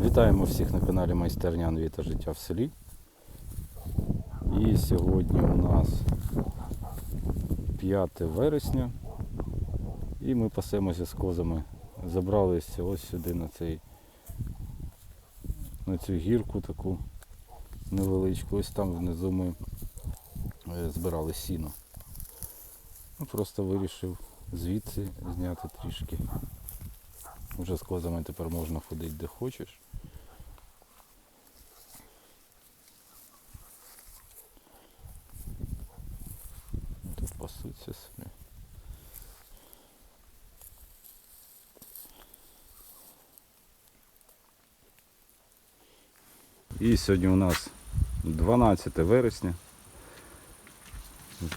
Вітаємо всіх на каналі Майстерня Анві та життя в селі. І сьогодні у нас 5 вересня. І ми пасемося з козами. Забралися ось сюди на цей на цю гірку таку невеличку. Ось там внизу ми е, збирали сіно. Ну, просто вирішив звідси зняти трішки. Вже з козами тепер можна ходити де хочеш. І сьогодні у нас 12 вересня.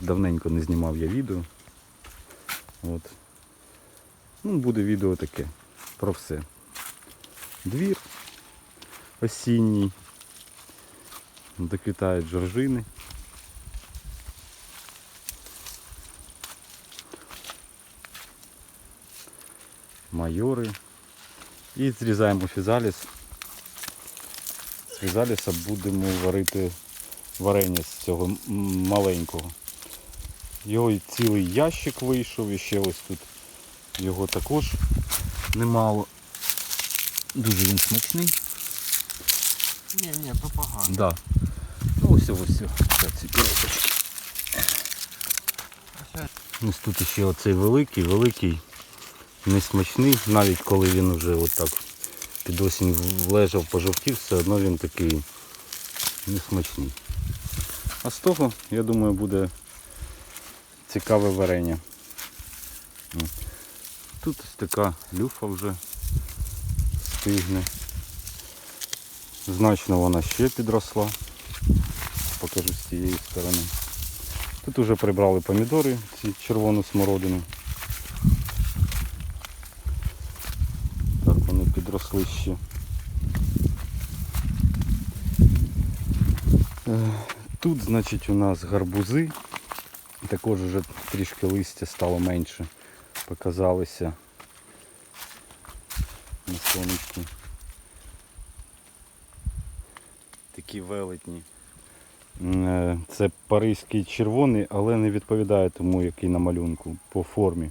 Давненько не знімав я відео. От. Ну, буде відео таке про все. Двір осінній. Доквітають жоржини. Майори. І зрізаємо фізаліс. З фізаліса будемо варити варення з цього маленького. Його цілий ящик вийшов, і ще ось тут його також немало. Дуже він смачний. Ні, ні, то погано. Да. Ну ось ось ось ці коробочки. Ось тут ще оцей великий, великий, несмачний, навіть коли він вже отак під осінь влежав, пожовтів, все одно він такий несмачний. А з того, я думаю, буде цікаве варення. Тут ось така люфа вже стигне. Значно вона ще підросла. Покажу з цієї сторони. Тут вже прибрали помідори, ці червону смородину. Так вони підросли ще. Е, Тут, значить, у нас гарбузи. Також вже трішки листя стало менше. Показалися на сонечку. Такі велетні. Е, Це паризький червоний, але не відповідає тому, який на малюнку по формі.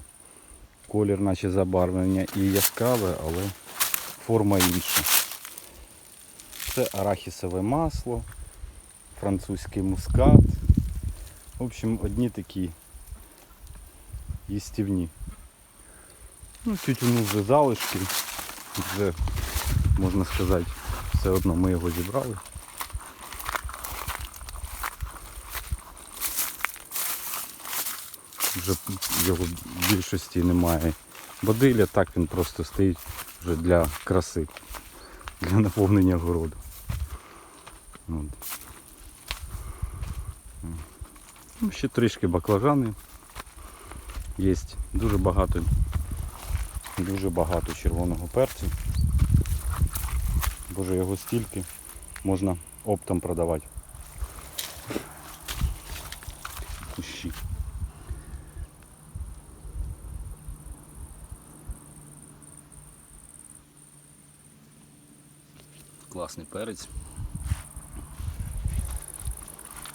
Колір наче забарвлення і яскраве, але форма інша. Це арахісове масло, французький мускат. В общем, одні такі їстівні. Ну, тютюну вже залишки, вже, можна сказати, все одно ми його зібрали. Вже його в більшості немає. Бодиля так він просто стоїть вже для краси, для наповнення городу. От. Ну, ще трішки баклажани. Є дуже багато, дуже багато червоного перцю. Боже, його стільки можна оптом продавати. Кущі. Класний перець.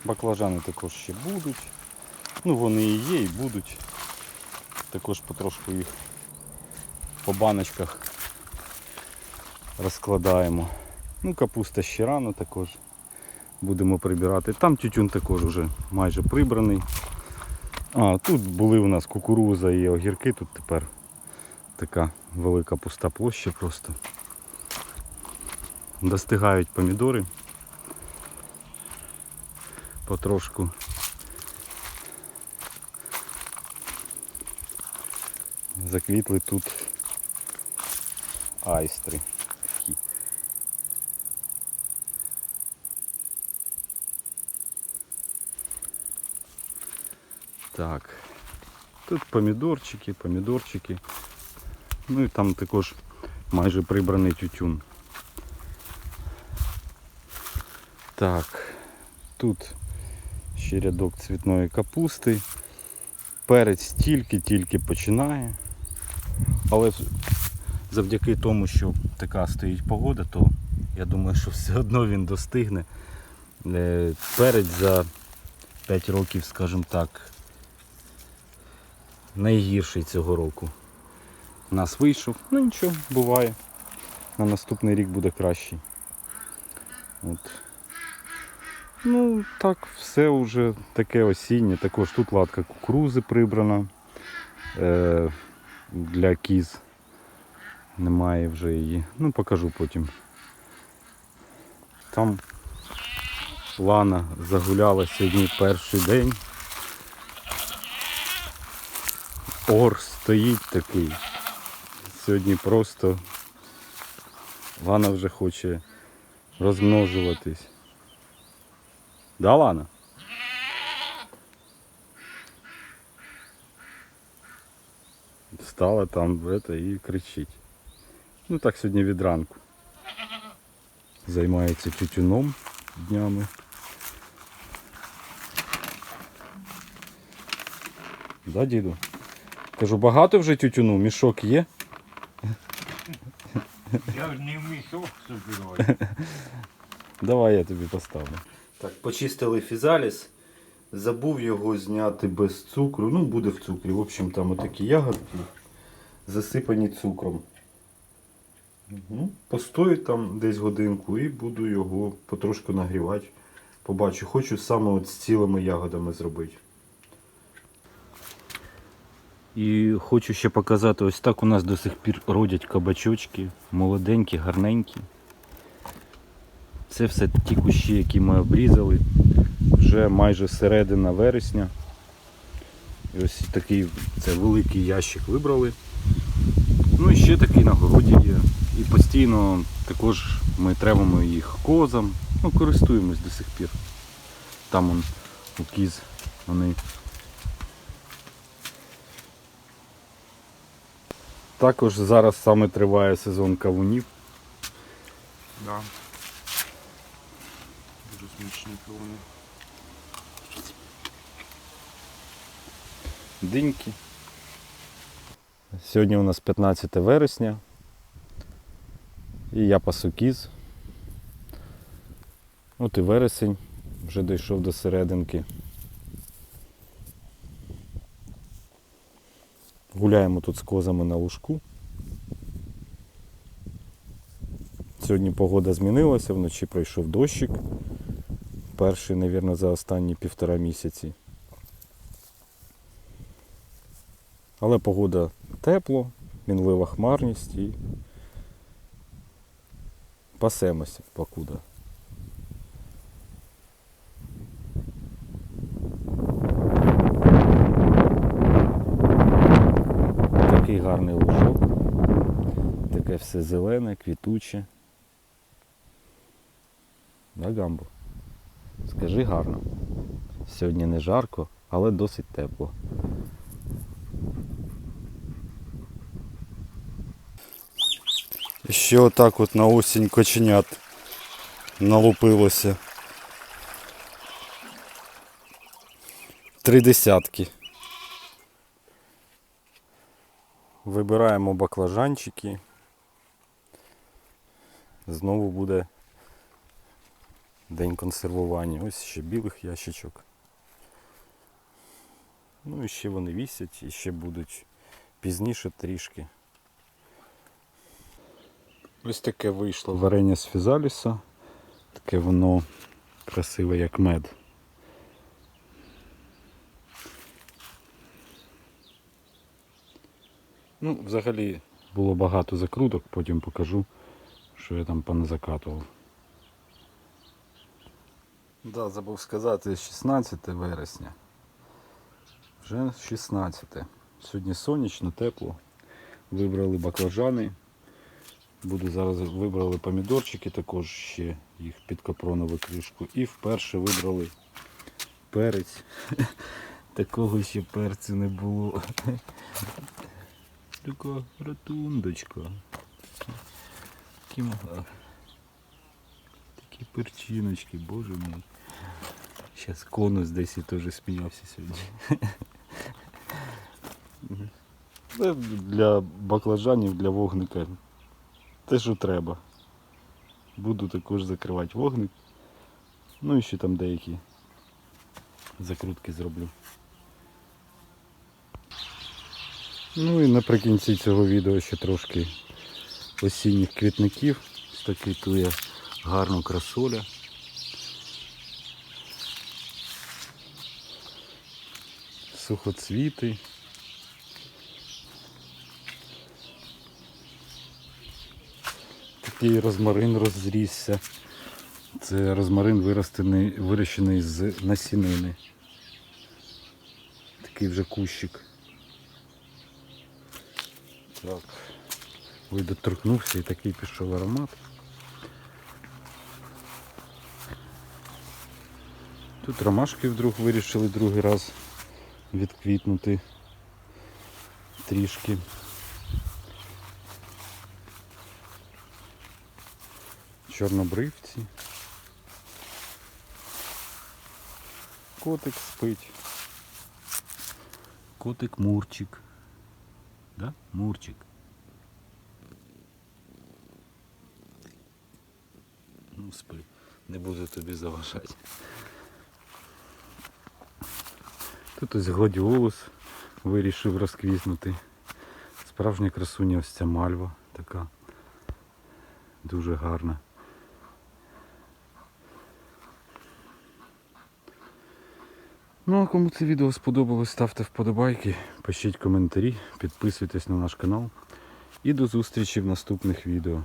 Баклажани також ще будуть. Ну вони і є, і будуть. Також потрошку їх по баночках розкладаємо. Ну, капуста ще рано також будемо прибирати. Там тютюн також вже майже прибраний. А, тут були у нас кукуруза і огірки, тут тепер така велика пуста площа просто. Достигають помідори. Потрошку. Заквітли тут айстри. Такі. Так. Тут помідорчики, помідорчики. Ну і там також майже прибраний тютюн. Так, тут ще рядок цвітної капусти. Перець тільки-тільки починає. Але завдяки тому, що така стоїть погода, то Я думаю, що все одно він достигне. Е, Перець за 5 років, скажімо так, найгірший цього року. У нас вийшов. Ну нічого, буває. На наступний рік буде кращий. От. Ну, так, все вже таке осіннє. Також тут латка кукурузи прибрана. Е, для кіз. Немає вже її. Ну, покажу потім. Там Лана загуляла сьогодні перший день. Ор стоїть такий. Сьогодні просто Лана вже хоче розмножуватись. Да, Лана? Встала там это, і кричить. Ну так сьогодні від ранку. Займається тютюном днями. Да, діду? Кажу, багато вже тютюну, мішок є. Я ж не в мішок собираю. Давай я тобі поставлю. Так, почистили фізаліс. Забув його зняти без цукру. Ну, буде в цукрі. В общем, там отакі ягодки засипані цукром. Угу. Постою там десь годинку і буду його потрошку нагрівати. Побачу, хочу саме от з цілими ягодами зробити. І хочу ще показати, ось так у нас до сих пір родять кабачочки, молоденькі, гарненькі. Це все ті кущі, які ми обрізали. Вже майже середина вересня. І ось такий це великий ящик вибрали. Ну і ще такий на городі є. І постійно також ми травимо їх козам. Ну, користуємось до сих пір. Там он у кіз вони. Також зараз саме триває сезон кавунів. Да. Смачні кавуни. Диньки. Сьогодні у нас 15 вересня. І я пасу кіз. От і вересень вже дійшов до серединки. Гуляємо тут з козами на лужку. Сьогодні погода змінилася, вночі пройшов дощик. Перший, мабуть, за останні півтора місяці. Але погода тепло, мінлива хмарність і пасемося покуда. Такий гарний лужок, таке все зелене, квітуче. Да, Гамбо? Скажи гарно. Сьогодні не жарко, але досить тепло. Ще отак от на осінь коченят налупилося. Три десятки. Вибираємо баклажанчики. Знову буде день консервування. Ось ще білих ящичок. Ну і ще вони вісять, і ще будуть пізніше трішки. Ось таке вийшло варення з фізаліса. Таке воно красиве, як мед. Ну, взагалі було багато закруток, потім покажу, що я там поназакатував. Да, забув сказати 16 вересня. Вже 16. Сьогодні сонячно, тепло. Вибрали баклажани. Буду зараз вибрали помідорчики, також ще їх під капронову кришку. І вперше вибрали перець. Такого ще перцю не було. Така ротундочка. Такі, ма- перчиночки, боже мій. Зараз конус десь і теж сміявся сьогодні. Це Для баклажанів, для вогника те, що треба. Буду також закривати вогник. Ну і ще там деякі закрутки зроблю. Ну і наприкінці цього відео ще трошки осінніх квітників. Ось так квітує гарно красоля. Сухоцвіти. Такий розмарин розрісся. Це розмарин виростений, вирощений з насінини. Такий вже кущик. Так. Ой, доторкнувся і такий пішов аромат. Тут ромашки вдруг вирішили другий раз відквітнути трішки. Чорнобривці. Котик спить. Котик Мурчик. Да? Мурчик. Ну, спи. Не буду тобі заважати. Тут ось гладіолус вирішив розквіснути. Справжня красуня ось ця мальва така. Дуже гарна. Ну а кому це відео сподобалось, ставте вподобайки, пишіть коментарі, підписуйтесь на наш канал. І до зустрічі в наступних відео.